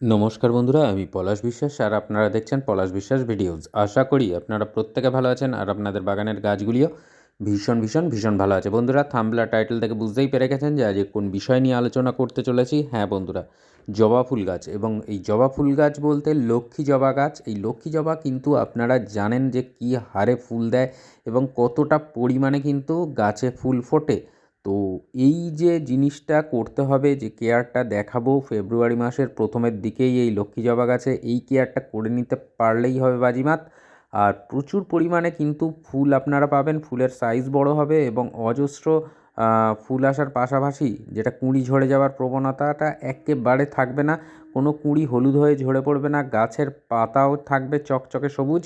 নমস্কার বন্ধুরা, আমি পলাশ বিশ্বাস আর আপনারা দেখছেন পলাশ বিশ্বাস ভিডিওস। আশা করি আপনারা প্রত্যেকে ভালো আছেন আর আপনাদের বাগানের গাছগুলিও ভীষণ ভীষণ ভীষণ ভালো আছে। বন্ধুরা, থাম্বলা টাইটেল থেকে বুঝতেই পেরে গেছেন যে আজ কোন বিষয় নিয়ে আলোচনা করতে চলেছি। হ্যাঁ বন্ধুরা, জবা ফুল গাছ এবং এই জবা ফুল গাছ বলতে লক্ষ্মী জবা গাছ। এই লক্ষ্মী জবা কিন্তু আপনারা জানেন যে কী হারে ফুল দেয় এবং কতটা পরিমাণে কিন্তু গাছে ফুল ফোটে। তো এই যে জিনিসটা করতে হবে, যে কেয়ারটা দেখাবো ফেব্রুয়ারি মাসের প্রথমের দিকেই এই লক্ষ্মী জবা গাছে, এই কেয়ারটা করে নিতে পারলেই হবে বাজিমাত। আর প্রচুর পরিমাণে কিন্তু ফুল আপনারা পাবেন, ফুলের সাইজ বড় হবে এবং অজস্র ফুল আসার পাশাপাশি যেটা কুঁড়ি ঝরে যাওয়ার প্রবণতাটা একেবারে থাকবে না। কোনো কুঁড়ি হলুদ হয়ে ঝরে পড়বে না, গাছের পাতাও থাকবে চকচকে সবুজ।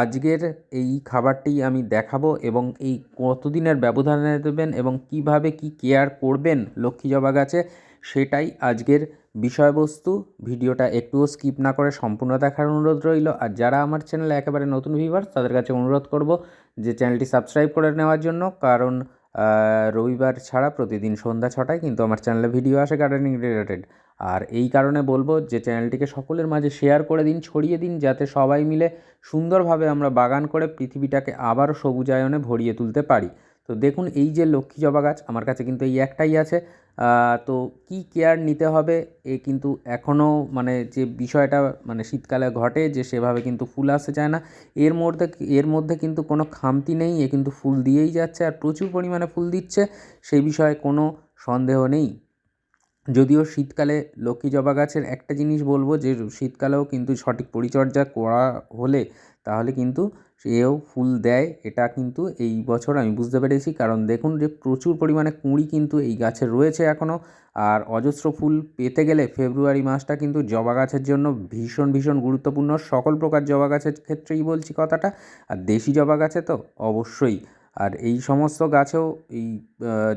আজকের এই খাবারটি আমি দেখাবো এবং এই কতদিনের ব্যবধানে দেবেন এবং কীভাবে কি কেয়ার করবেন লক্ষ্মী জবা গাছে, সেটাই আজকের বিষয়বস্তু। ভিডিওটা একটুও স্কিপ না করে সম্পূর্ণ দেখার অনুরোধ রইল। আর যারা আমার চ্যানেলে একেবারে নতুন ভিউয়ার্স তাদের কাছে অনুরোধ করব যে চ্যানেলটি সাবস্ক্রাইব করে নেওয়ার জন্য, কারণ রবিবার ছাড়া প্রতিদিন সন্ধ্যা ছটায় কিন্তু আমার চ্যানেলে ভিডিও আসে গার্ডেনিং রিলেটেড আর এই কারণে বলব যে চ্যানেলটিকে সকলের মাঝে শেয়ার করে দিন, ছড়িয়ে দিন, যাতে সবাই মিলে সুন্দরভাবে আমরা বাগান করে পৃথিবীটাকে আবারও সবুজায়নে ভরিয়ে তুলতে পারি। তো দেখুন, এই যে লক্ষ্মী জবা গাছ, আমার কাছে কিন্তু এই একটাই আছে। তো কি কেয়ার নিতে হবে? এ কিন্তু এখনও মানে যে বিষয়টা মানে শীতকালে ঘটে যে সেভাবে কিন্তু ফুল আসতে চায় না। এর মধ্যে এর মধ্যে কিন্তু কোনো খামতি নেই, এ কিন্তু ফুল দিয়েই যাচ্ছে আর প্রচুর পরিমাণে ফুল দিচ্ছে, সেই বিষয়ে কোনো সন্দেহ নেই। যদিও শীতকালে লক্ষ্মী জবা গাছের একটা জিনিস বলব যে শীতকালেও কিন্তু সঠিক পরিচর্যা করা হলে তাহলে কিন্তু সেও ফুল দেয়। এটা কিন্তু এই বছর আমি বুঝতে পেরেছি। কারণ দেখুন যে প্রচুর পরিমাণে কুঁড়ি কিন্তু এই গাছে রয়েছে এখনও আর অজস্র ফুল পেতে গেলে ফেব্রুয়ারি মাসটা কিন্তু জবা গাছের জন্য ভীষণ ভীষণ গুরুত্বপূর্ণ। সকল প্রকার জবা গাছের ক্ষেত্রেই বলছি কথাটা। আর দেশি জবা গাছে তো অবশ্যই। আর এই সমস্ত গাছেও এই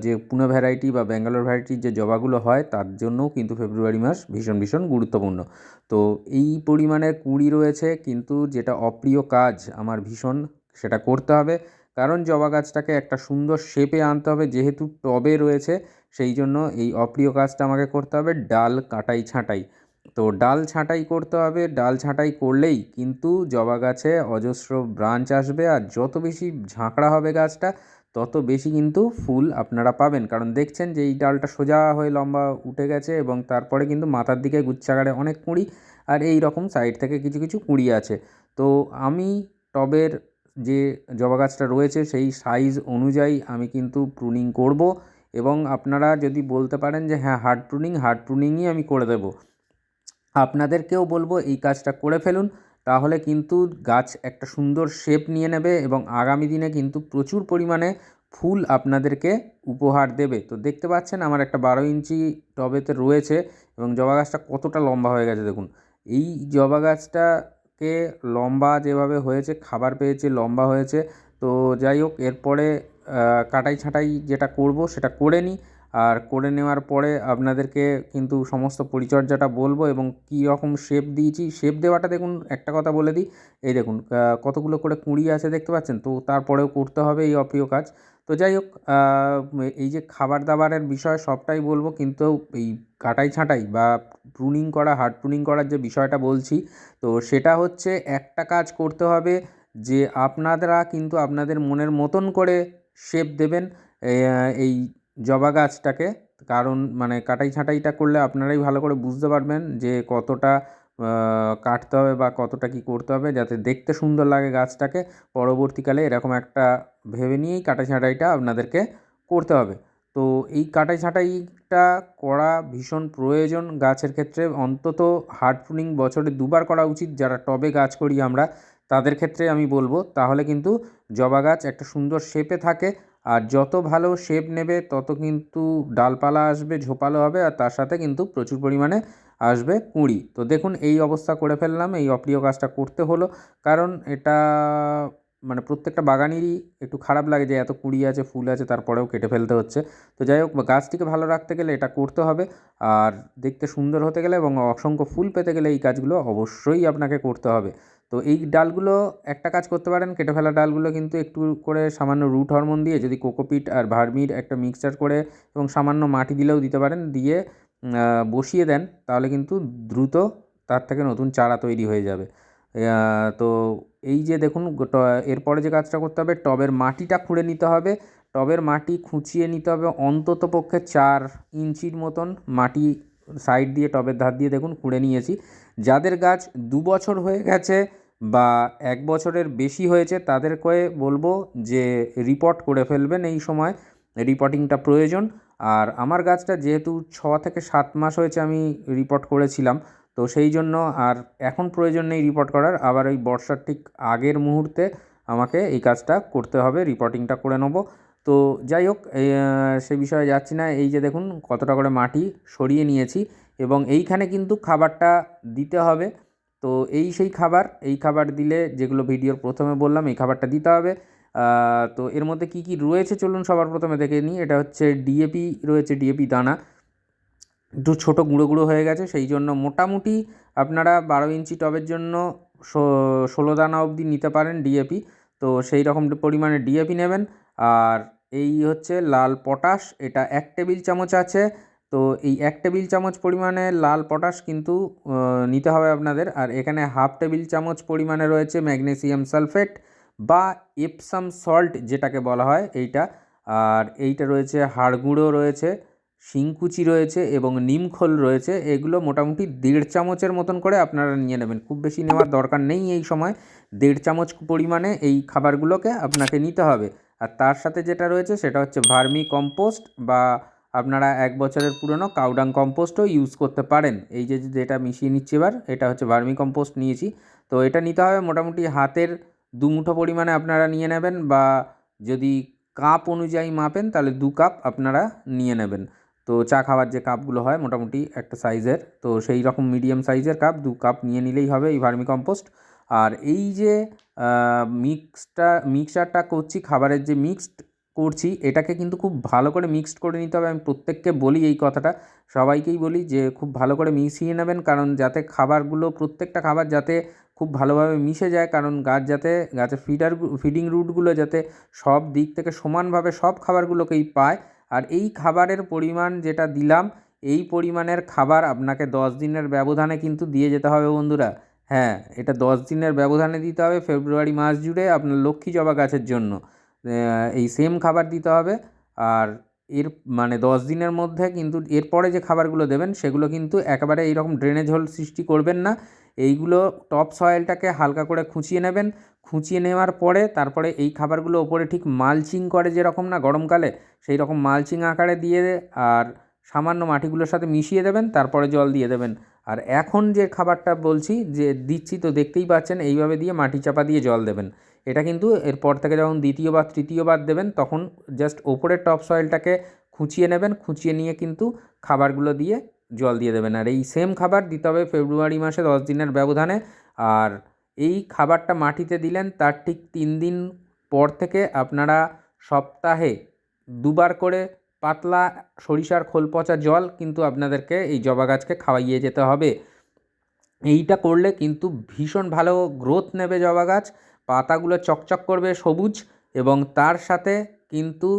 যে পুনে ভ্যারাইটি বা ব্যাঙ্গালোর ভ্যারাইটির যে জবাগুলো হয়, তার জন্যও কিন্তু ফেব্রুয়ারি মাস ভীষণ ভীষণ গুরুত্বপূর্ণ। তো এই পরিমাণে কুঁড়ি রয়েছে, কিন্তু যেটা অপ্রিয় কাজ, আমার ভীষণ সেটা করতে হবে। কারণ জবা গাছটাকে একটা সুন্দর শেপে আনতে হবে, যেহেতু টবে রয়েছে, সেই জন্য এই অপ্রিয় কাজটা আমাকে করতে হবে, ডাল কাটাই ছাঁটাই। তো ডাল ছাঁটাই করতে হবে, ডাল ছাঁটাই করলেই কিন্তু জবা গাছে অজস্র ব্রাঞ্চ আসবে আর যত বেশি ঝাঁকড়া হবে গাছটা, তত বেশি কিন্তু ফুল আপনারা পাবেন। কারণ দেখছেন যে এই ডালটা সোজা হয়ে লম্বা উঠে গেছে এবং তারপরে কিন্তু মাথার দিকে গুচ্ছাকারে অনেক কুঁড়ি আর এই রকম সাইড থেকে কিছু কিছু কুঁড়ি আছে। তো আমি টবের যে জবা গাছটা রয়েছে সেই সাইজ অনুযায়ী আমি কিন্তু প্রুনিং করব এবং আপনারা যদি বলতে পারেন যে হ্যাঁ হার্ড প্রুনিং হার্ড প্রুনিংই আমি করে দেবো। আপনাদেরকেও বলব এই কাজটা করে ফেলুন। তাহলে কিন্তু গাছ একটা সুন্দর শেপ নিয়ে নেবে এবং আগামী দিনে কিন্তু প্রচুর পরিমাণে ফুল আপনাদেরকে উপহার দেবে। তো দেখতে পাচ্ছেন আমার একটা বারো ইঞ্চি টবেতে রয়েছে এবং জবা গাছটা কতটা লম্বা হয়ে গেছে দেখুন। এই জবা গাছটাকে লম্বা যেভাবে হয়েছে, খাবার পেয়েছে, লম্বা হয়েছে। তো যাই হোক, এরপরে কাটাই ছাঁটাই যেটা করব সেটা করে নিই। আর করে নেওয়ার পরে আপনাদেরকে কিন্তু সমস্ত পরিচর্যাটা বলব এবং কী রকম শেপ দিয়েছি শেপ দেওয়াটা দেখুন, একটা কথা বলে দিই। এই দেখুন কতগুলো করে কুঁড়ি আছে দেখতে পাচ্ছেন? তো তারপরেও করতে হবে এই অপ্রিয় কাজ। তো যাই হোক এই যে খাবার দাবারের বিষয় সবটাই বলব, কিন্তু এই কাটাই ছাঁটাই বা প্রুনিং করা হার্ড প্রুনিং করার যে বিষয়টা বলছি, তো সেটা হচ্ছে একটা কাজ করতে হবে যে আপনারা কিন্তু আপনাদের মনের মতন করে শেপ দেবেন। এই জবা গাছটাকে, কারণ মানে কাটাই ছাঁটাইটা করলে আপনারাই ভালো করে বুঝতে পারবেন যে কতটা কাটতে হবে বা কতটা কী করতে হবে যাতে দেখতে সুন্দর লাগে গাছটাকে। পরবর্তীকালে এরকম একটা ভেবে নিয়েই কাটাই ছাঁটাইটা আপনাদেরকে করতে হবে। তো এই কাটাই ছাঁটাইটা করা ভীষণ প্রয়োজন গাছের ক্ষেত্রে। অন্তত হার্ড প্রুনিং বছরে দুবার করা উচিত। যারা টবে গাছ করি আমরা, তাদের ক্ষেত্রে আমি বলব, তাহলে কিন্তু জবা গাছ একটা সুন্দর শেপে থাকে। আর যত ভালো শেপ নেবে, তত কিন্তু ডালপালা আসবে, ঝোপালো হবে আর তার সাথে কিন্তু প্রচুর পরিমাণে আসবে কুঁড়ি। তো দেখুন, এই অবস্থা করে ফেললাম, এই অপ্রিয় কাজটা করতে হলো। কারণ এটা মানে প্রত্যেকটা বাগানেরই একটু খারাপ লাগে যে এত কুঁড়ি আছে, ফুল আছে, তারপরেও কেটে ফেলতে হচ্ছে। তো যাই হোক, গাছটিকে ভালো রাখতে গেলে এটা করতে হবে। আর দেখতে সুন্দর হতে গেলে এবং অসংখ্য ফুল পেতে গেলে এই কাজগুলো অবশ্যই আপনাকে করতে হবে। তো এই ডালগুলো একটা কাজ করতে পারেন, কেটে ফেলা ডালগুলো কিন্তু একটু করে সামান্য রুট হরমোন দিয়ে যদি কোকোপিট আর ভার্মির একটা মিক্সচার করে এবং সামান্য মাটি দিলেও দিতে পারেন, দিয়ে বসিয়ে দেন, তাহলে কিন্তু দ্রুত তার থেকে নতুন চারা তৈরি হয়ে যাবে। তো এই যে দেখুন এরপরে যে কাজটা করতে হবে, টবের মাটিটা খুঁড়ে নিতে হবে। টবের মাটি খুঁচিয়ে নিতে হবে অন্তত পক্ষে চার ইঞ্চির মতন মাটি সাইড দিয়ে, টবের ধার দিয়ে দেখুন খুঁড়ে নিয়েছি। যাদের গাছ দু বছর হয়ে গেছে বা এক বছরের বেশি হয়েছে, তাদেরকে বলব যে রিপোর্ট করে ফেলবেন এই সময়। রিপোর্টিংটা প্রয়োজন। আর আমার গাছটা যেহেতু ছ থেকে সাত মাস হয়েছে আমি রিপোর্ট করেছিলাম তো সেই জন্য আর এখন প্রয়োজন নেই রিপোর্ট করার, আবার ওই বর্ষার ঠিক আগের মুহূর্তে আমাকে এই কাজটা করতে হবে রিপোর্টিংটা করে নেব। তো যাই হোক সে বিষয়ে যাচ্ছি না, এই যে দেখুন কতটা করে মাটি সরিয়ে নিয়েছি এবং এইখানে কিন্তু খাবারটা দিতে হবে। তো এই সেই খাবার, এই খাবার দিলে যেগুলো ভিডিওর প্রথমে বললাম, এই খাবারটা দিতে হবে। তো এর মধ্যে কি কি রয়েছে চলুন সবার প্রথমে দেখে নিই, এটা হচ্ছে ডিএপি রয়েছে ডিএপি দানা। একটু ছোটো গুঁড়ো গুঁড়ো হয়ে গেছে, সেই জন্য মোটামুটি আপনারা বারো ইঞ্চি টবের জন্য ষোলো দানা অবধি নিতে পারেন ডিএপি। তো সেই রকম পরিমাণে ডিএপি নেবেন। আর এই হচ্ছে লাল পটাশ, এটা এক টেবিল চামচ আছে। তো এই এক টেবিল চামচ পরিমাণে লাল পটাশ কিন্তু নিতে হবে আপনাদের। আর এখানে হাফ টেবিল চামচ পরিমাণে রয়েছে ম্যাগনেসিয়াম সালফেট বা এপসাম সল্ট যেটাকে বলা হয় এইটা। আর এইটা রয়েছে হাড় গুঁড়ো রয়েছে। শিংকুচি রয়েছে এবং নিমখোল রয়েছে, এগুলো মোটামুটি দেড় চামচের মতন করে আপনারা নিয়ে নেবেন। খুব বেশি নেওয়ার দরকার নেই এই সময়। দেড় চামচ পরিমাণে এই খাবারগুলোকে আপনাকে নিতে হবে। আর তার সাথে যেটা রয়েছে সেটা হচ্ছে ভার্মি কম্পোস্ট বা আপনারা এক বছরের পুরনো কাউডাং কম্পোস্টও ইউজ করতে পারেন। এই যে যেটা মিশিয়ে নিচ্ছি এবার, এটা হচ্ছে ভার্মি কম্পোস্ট নিয়েছি। তো এটা নিতে হবে মোটামুটি হাতের দু মুঠো পরিমাণে আপনারা নিয়ে নেবেন বা যদি কাপ অনুযায়ী মাপেন তাহলে দু কাপ আপনারা নিয়ে নেবেন। তো চা খাওয়ার যে কাপগুলো হয় মোটামুটি একটা সাইজের, তো সেই রকম মিডিয়াম সাইজের কাপ দু কাপ নিয়ে নিলেই হবে এই ভার্মি কম্পোস্ট আর এই যে মিক্সটা মিক্সারটা করছি, খাবারের যে মিক্সড করছি, এটাকে কিন্তু খুব ভালো করে মিক্সড করে নিতে হবে। আমি প্রত্যেককে বলি এই কথাটা, সবাইকেই বলি যে খুব ভালো করে মিশিয়ে নেবেন, কারণ যাতে খাবারগুলো, প্রত্যেকটা খাবার যাতে খুব ভালোভাবে মিশে যায়, কারণ গাছ যাতে, গাছের ফিডার ফিডিং রুটগুলো যাতে সব দিক থেকে সমানভাবে সব খাবারগুলোকেই পায় আর এই খাবারের পরিমাণ যেটা দিলাম, এই পরিমাণের খাবার আপনাকে দশ দিনের ব্যবধানে কিন্তু দিয়ে যেতে হবে বন্ধুরা। হ্যাঁ এটা দশ দিনের ব্যবধানে দিতে হবে ফেব্রুয়ারি মাস জুড়ে আপনার লক্ষ্মী জবা গাছের জন্য। এই সেম খাবার দিতে হবে। আর এর মানে দশ দিনের মধ্যে কিন্তু এরপরে যে খাবারগুলো দেবেন, সেগুলো কিন্তু একেবারে এইরকম ড্রেনেজ হোল সৃষ্টি করবেন না। এইগুলো টপ সয়েলটাকে হালকা করে খুঁচিয়ে নেবেন। খুঁচিয়ে নেওয়ার পরে তারপরে এই খাবারগুলো ওপরে ঠিক মালচিং করে যেরকম না গরমকালে সেই রকম মালচিং আকারে দিয়ে আর সামান্য মাটিগুলোর সাথে মিশিয়ে দেবেন, তারপরে জল দিয়ে দেবেন। আর এখন যে খাবারটা বলছি, যে দিচ্ছি তো দেখতেই পাচ্ছেন, এইভাবে দিয়ে মাটি চাপা দিয়ে জল দেবেন। এটা কিন্তু এরপর থেকে যখন দ্বিতীয়বার তৃতীয়বার দেবেন, তখন জাস্ট ওপরের টপ সয়েলটাকে খুঁচিয়ে নেবেন। খুঁচিয়ে নিয়ে কিন্তু খাবারগুলো দিয়ে জল দিয়ে দেবেন। আর এই সেম খাবার দিতে হবে ফেব্রুয়ারি মাসে দশ দিনের ব্যবধানে। আর এই খাবারটা মাটিতে দিলেন, তার ঠিক তিন দিন পর থেকে আপনারা সপ্তাহে দুবার করে পাতলা সরিষার খোল পচা জল কিন্তু আপনাদেরকে এই জবা গাছকে খাওয়াইয়ে যেতে হবে। এইটা করলে কিন্তু ভীষণ ভালো গ্রোথ নেবে জবা গাছ, পাতাগুলো চকচক করবে সবুজ এবং তার সাথে কিন্তু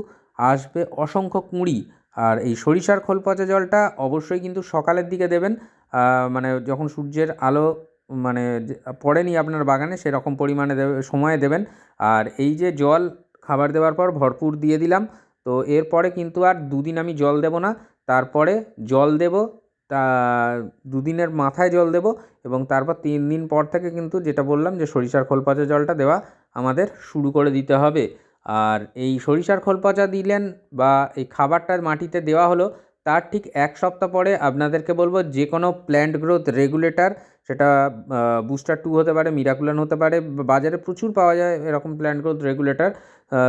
আসবে অসংখ্য কুঁড়ি। আর এই সরিষার খোল পচা জলটা অবশ্যই কিন্তু সকালের দিকে দেবেন। মানে যখন সূর্যের আলো মানে পড়েনি আপনার বাগানে সেরকম পরিমাণে দেবে, সময়ে দেবেন। আর এই যে জল খাবার দেওয়ার পর ভরপুর দিয়ে দিলাম, তো এরপরে কিন্তু আর দুদিন আমি জল দেবো না। তারপরে জল দেব, তা দুদিনের মাথায় জল দেব এবং তারপর তিন দিন পর থেকে কিন্তু যেটা বললাম যে সরিষার খোল পচা জলটা দেওয়া আমাদের শুরু করে দিতে হবে। আর এই সরিষার খোল পচা দিলেন বা এই খাবারটা মাটিতে দেওয়া হলো, তার ঠিক এক সপ্তাহ পরে আপনাদেরকে বলব যে কোনো প্ল্যান্ট গ্রোথ রেগুলেটর সেটা বুস্টার টু হতে পারে মিরাকুলান হতে পারে বাজারে প্রচুর পাওয়া যায় এরকম plant growth regulator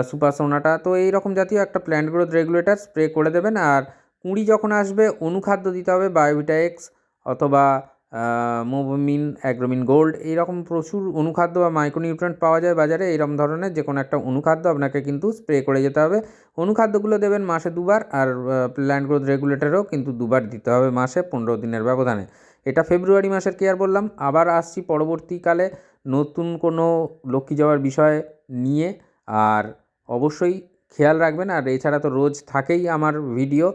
super Sonata তো এই রকম জাতীয় একটা প্ল্যান্ট গ্রোথ রেগুলেটর স্প্রে করে দেবেন, আর কুঁড়ি যখন আসবে, অনুখাদ্য দিতে হবে বায়োভিটা এক্স অথবা মোভমিন অ্যাগ্রোমিন গোল্ড, এইরকম প্রচুর অনুখাদ্য বা মাইক্রোনিউট্রেন্ট পাওয়া যায় বাজারে। এইরকম ধরনের যে কোনো একটা অনুখাদ্য আপনাকে কিন্তু স্প্রে করে যেতে হবে। অনুখাদ্যগুলো দেবেন মাসে দুবার আর প্ল্যান্ট গ্রোথ রেগুলেটরও কিন্তু দুবার দিতে হবে মাসে পনেরো দিনের ব্যবধানে। এটা ফেব্রুয়ারি মাসের কেয়ার বললাম? আবার আসছি পরবর্তীকালে নতুন কোনো লক্ষ্মী যাওয়ার বিষয় নিয়ে। আর অবশ্যই খেয়াল রাখবেন। আর এছাড়া তো রোজ থাকেই আমার ভিডিও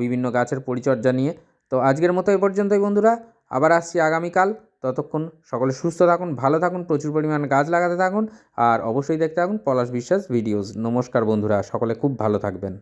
বিভিন্ন গাছের পরিচর্যা নিয়ে। তো আজকের মতো এ পর্যন্তই বন্ধুরা। আবার আসছি আগামীকাল। ততক্ষণ সকলে সুস্থ থাকুন, ভালো থাকুন, প্রচুর পরিমাণ গাছ লাগাতে থাকুন। আর অবশ্যই দেখতে থাকুন পলাশ বিশ্বাস ভিডিওস। নমস্কার বন্ধুরা, সকলে খুব ভালো থাকবেন।